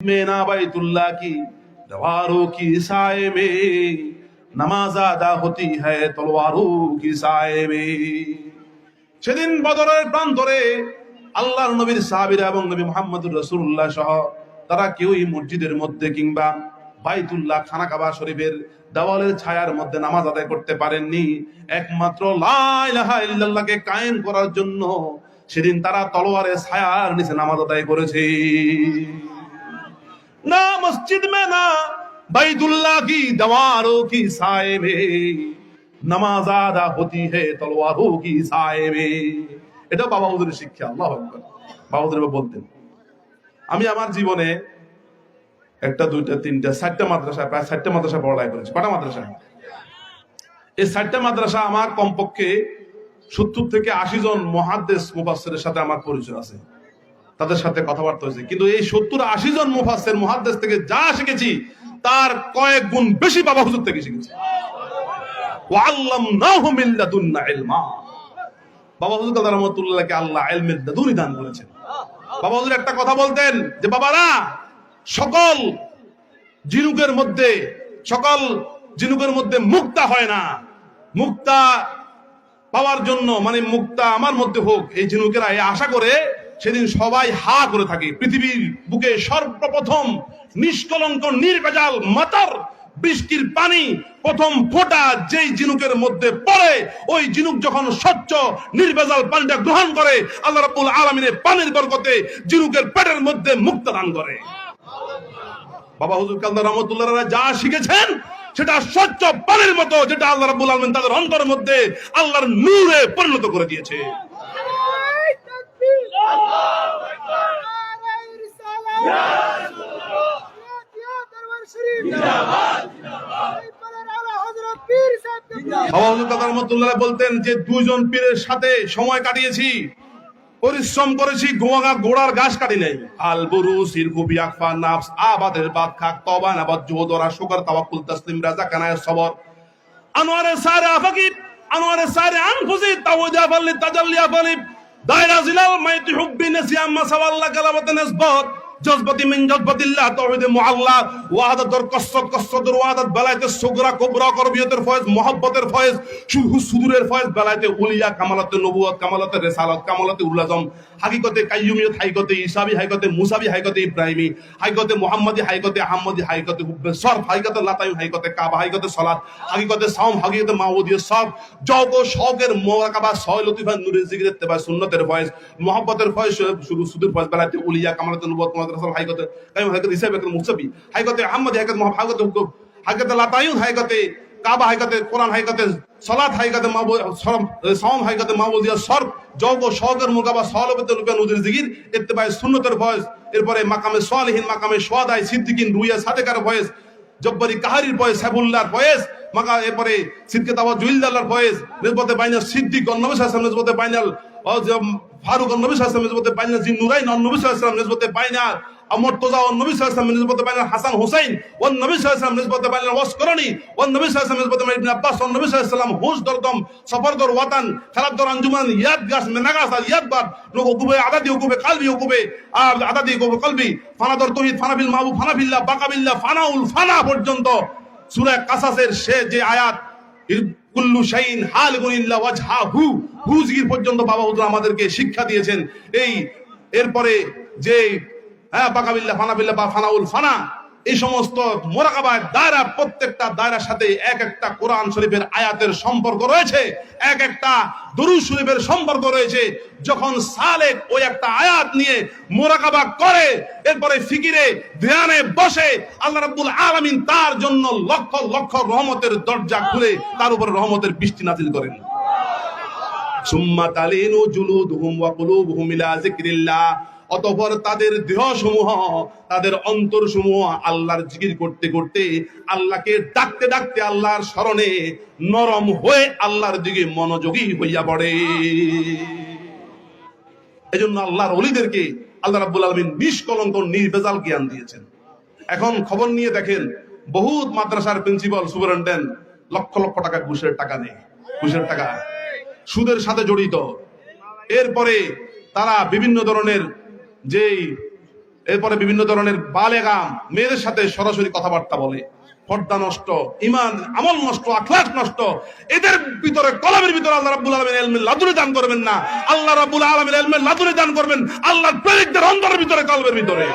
में ना बैतुल्ला की दीवारों की साए में नमाज अदा होती है तलवारों की साए में সেদিন বদরের প্রান্তরে আল্লাহর নবীর সাহাবীরা এবং নবী মুহাম্মদুর রাসূলুল্লাহ সহ তারা কেউই মসজিদের মধ্যে কিংবা বাইতুল্লাহ খানা কাবা শরীফের দেওয়ালের ছায়ার মধ্যে নামাজ আদায় করতে পারেননি একমাত্র লা ইলাহা ইল্লাল্লাহকে কায়েম করার জন্য সেদিন তারা তলোয়ারের ছায়ার নিচে নামাজ আদায় করেছে ना मस्जिद में ना बैतुल्लाह की दीवारों की साए में नमाज आदा होती है तलवारों की साए में এটা বাবা হুজুরের শিক্ষা আল্লাহ আকবার বাবা হুজুর এবার বলতেন আমি আমার জীবনে একটা দুইটা তিনটা চারটা মাদ্রাসা প্রায় চারটা মাদ্রাসা পড়ালেখা করেছি কটা মাদ্রাসা এই চারটা মাদ্রাসা আমার কমপক্ষে সত্তর থেকে আশি জন মহাদ্দেশ মুফাসসিরের সাথে আমার পরিচয় আছে তাদের সাথে কথাবার্তা হয়েছে। কিন্তু এই সত্তর আশি জন মুফাসসির, মুহাদ্দিস থেকে যা শিখেছি, তার কয়েক গুণ বেশি বাবা হুজুর থেকে শিখেছি। বাবা আল্লাহ বাবা একটা কথা বলতেন যে, বাবারা, সকল জিনুকের মধ্যে, সকল জিনুকের মধ্যে মুক্তা হয় না। মুক্তা পাওয়ার জন্য মানে মুক্তা আমার মধ্যে হোক, এই ঝিনুকেরা এই আশা করে সেদিন সবাই হা করে থাকে। পৃথিবীর বুকে সর্বপ্রথম নিষ্কলঙ্ক নির্বেজাল মাতার বৃষ্টির পানি প্রথম ফোটা যেই জিনুকের মধ্যে পড়ে, ওই জিনুক যখন স্বচ্ছ নির্বেজাল পানিটা গ্রহণ করে, আল্লাহ রাব্বুল আলামিনের পানির বরকতে জিনুকের পেটের মধ্যে মুক্তা দান করে। বাবা হুজুর কালদার রহমতুল্লাহ যা শিখেছেন, সেটা স্বচ্ছ পানির মতো, যেটা আল্লাহ রাব্বুল আলামিন তাদের অন্তরের মধ্যে আল্লাহর নূরে পরিণত করে দিয়েছে বাবা হুজুর কালদার রহমতুল্লাহ বলতেন যে দুইজন পীরের সাথে সময় কাটিয়েছি, পরিশ্রম করেছি গোয়া গোড়ার ঘাস কাটি নাই। আল বুরু সিরকু, বিয়াকফা, নাফস, আবাদের বাদ খাক তবান আবাদ জোদরা শুকর, তাওয়াক্কুল, তাসলিম, রাজা কানায় সবর। আনোয়ারের সারে আফাকি আনোয়ারের সারে আনফুসি তাওজা ফাল্লি তাজাল্লি আফালি দায়রা জিলাল মাইতি হুব্বি আম্মা মাসাওয়াল্লাহ কালামাতে নাসবত। জজবতি মিন জজবতিল্লাহ তাওহীদে মুআল্লা, ওয়াহাদাতুর কসরত কসরতুর ওয়াহাদাত, বেলায়েতে সুগরা, কুবরা, করবিয়তের ফয়েজ, মুহাব্বতের ফয়েজ সুহু সুদূরের ফয়েজ, বেলায়েতে উলিয়া, কামালাতে নবুয়ত কামালাতে রিসালাত, কামালাতে উল্লাজম, হাকিকতে কাইয়ুমিয়ত, হাইকতে ইসাবি হাইকতে মুসাবি, হাইকতে ইব্রাহিমি, হাইকতে মুহাম্মাদি, হাইকতে আহমদি হাইকতে হুব্বে সরফ, হাইকতে লাতাইম হাইকতে কাবা, হাইকতে সালাত হাকিকতে সাওম, হাকিকতে মাউদিয় সব, জগ শৌকের মোরাকাবা সয় লতিফা নূরের জিকিরের তেবা সুন্নতের ফয়েজ, মুহাব্বতের ফয়েজ শুধু সুদূর ফয়েজ, বেলায়েতে উলিয়া, কামালাতে নবুয়ত রাসূল হাইকতে কাইম হাইকতে ইসাবি হাইকতে মুসাবি হাইকতে আহমদি হাইকতে হুকুম। হাইকতে লাতাইম হাইকতে কাবা কোরআন সলাত মাবুদিয়া সর্ব রূপে ইত্তেবাই সুন্নতের ভয়েস, এরপরে মাকামে সালিহিন, মাকামে সিদ্দিকিন, রুইয়া সাদেকার কাহারির ভয়েস, সাইফুল্লাহর ভয়েস, মাকা, এরপরে সিদ্দিক জুইলদাল্লাহর ভয়েস নিসবতে বাইনাল সিদ্দিক নবী সাল্লাল্লাহু নিসবতে বাইনাল ফারুক নবী সাল্লাম নিজবতে পাই না জিনুরাইন নবী সাল্লাম নিজবতে পাই না তোজা ও নবী সাল্লাম নিজবতে পাই না, হাসান হুসাইন ও নবী সাল্লাম নিজবতে পাই না, ওয়াসকরণী ও নবী সাল্লাম নিজবতে পাই ইবনে আব্বাস ও নবী দরদম সফর দর ওয়াতান খারাপ দর আঞ্জুমান, ইয়াদ গাস মেনাগাস আর ইয়াদ বাদ, লোক উকুবে, আদাদি উকুবে, কালবি উকুবে, আর আদাদি উকুবে, কালবি ফানা দর ফানা বিল মাহবুব, ফানা বিল্লাহ, বাকা বিল্লাহ ফানা পর্যন্ত, সূরা কাসাসের সে যে আয়াত কুল্লু শাইন হালিকুন ইল্লা হু হুজগির পর্যন্ত বাবা হুজুর আমাদেরকে শিক্ষা দিয়েছেন। এই, এরপরে যে হ্যাঁ বাকাবিল্লা, ফানাবিল্লা বা ফানাউল ফানা এই সমস্ত মোরাকাবার দায়রা প্রত্যেকটা দায়রার সাথে এক একটা কোরআন শরীফের আয়াতের সম্পর্ক রয়েছে, এক একটা দরুদ শরীফের সম্পর্ক রয়েছে। যখন সালেক ওই একটা আয়াত নিয়ে মোরাকাবা করে, এরপরে ফিকিরে ধ্যানে বসে, আল্লাহ রাব্বুল আলামিন তার জন্য লক্ষ লক্ষ রহমতের দরজা খুলে তার উপর রহমতের বৃষ্টি নাজিল করেন। সুম্মা তালিনু জুলুদুহুম ওয়া কুলুবুহুম ইলা যিকরিল্লাহ। অতঃপর তাদের দেহ সমূহ তাদের অন্তর সমূহ আল্লাহর জিকির করতে করতে আল্লাহকে ডাকতে ডাকতে আল্লাহর স্মরণে নরম হয়ে আল্লাহর দিকে মনোযোগী হইয়া পড়ে। এজন্য আল্লাহর অলিদেরকে আল্লাহ রাব্বুল আলামিন নিষ্কলঙ্ক, নির্ভেজাল জ্ঞান দিয়েছেন। এখন খবর নিয়ে দেখেন, বহুত মাদ্রাসার প্রিন্সিপাল সুপারিনটেন্ডেন্ট লক্ষ লক্ষ টাকা, ঘুষের টাকা নেই, ঘুষের টাকা। সুদের সাথে জড়িত। এরপরে তারা বিভিন্ন ধরনের যেই এরপরে বিভিন্ন ধরনের বালেগাম মেয়েদের সাথে সরাসরি কথাবার্তা বলে। পর্দা নষ্ট, ইমান, আমল নষ্ট আখলাস নষ্ট। এদের ভিতরে কলমের ভিতরে আল্লাহ রাব্বুল আলামিন ইলমে লাদুরে দান করবেন না। আল্লাহ রাব্বুল আলামিন ইলমে লাদুরে দান করবেন। আল্লাহর প্রেরিতদের অন্তরের ভিতরে, কলমের ভিতরে।